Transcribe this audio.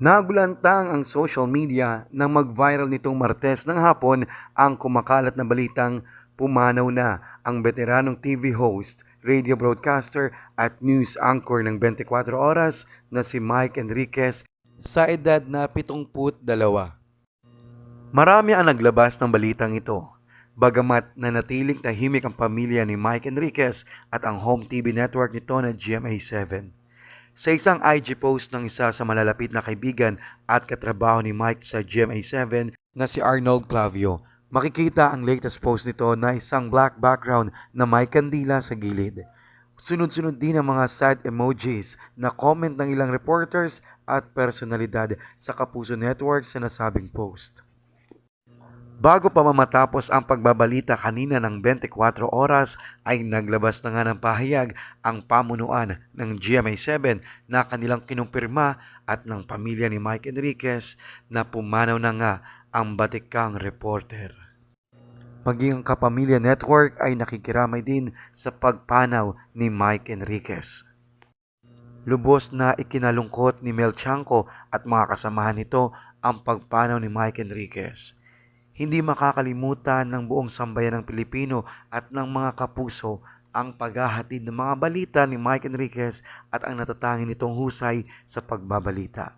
Nagulantang ang social media nang mag-viral nitong Martes ng hapon ang kumakalat na balitang pumanaw na ang veteranong TV host, radio broadcaster at news anchor ng 24 oras na si Mike Enriquez sa edad na 72. Marami ang naglabas ng balitang ito. Bagamat nanatiling tahimik ang pamilya ni Mike Enriquez at ang home TV network nito na GMA7. Sa isang IG post ng isa sa malalapit na kaibigan at katrabaho ni Mike sa GMA7 na si Arnold Clavio, makikita ang latest post nito na isang black background na may kandila sa gilid. Sunod-sunod din ang mga sad emojis na comment ng ilang reporters at personalidad sa Kapuso Network sa nasabing post. Bago pa mamatapos ang pagbabalita kanina ng 24 oras ay naglabas na nga ng pahayag ang pamunuan ng GMA7 na kanilang kinumpirma at ng pamilya ni Mike Enriquez na pumanaw na nga ang batikang reporter. Maging ang Kapamilya Network ay nakikiramay din sa pagpanaw ni Mike Enriquez. Lubos na ikinalungkot ni Mel Chanco at mga kasamahan nito ang pagpanaw ni Mike Enriquez. Hindi makakalimutan ng buong sambayan ng Pilipino at ng mga kapuso ang paghahatid ng mga balita ni Mike Enriquez at ang natatangi nitong husay sa pagbabalita.